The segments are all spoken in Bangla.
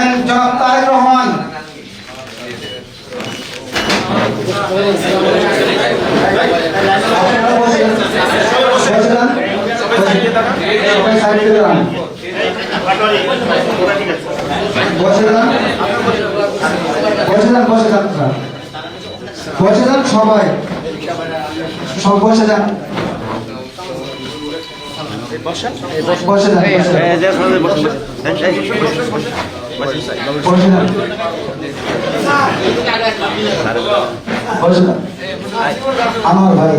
চেয়ারম্যান জনাব তারেক রহমান। বসে যান। সবাই সাইড থেকে দাঁড়ান। বসে। যান বসে যান বসে যান বসে যান আমার ভাই।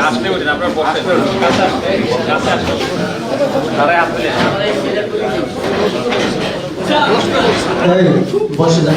আসলে আপনার বসে কাছে আসুন তারাই আসলে এই, বসে যান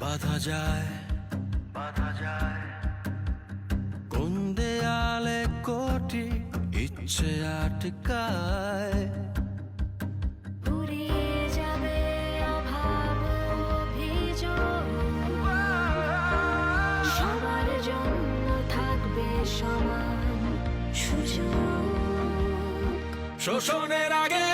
বাধা যায়। বাধা যায়। কোন দেয়ালে কোটি ইচ্ছে আটকায়। সমান সুযোগ। শোষণের আগে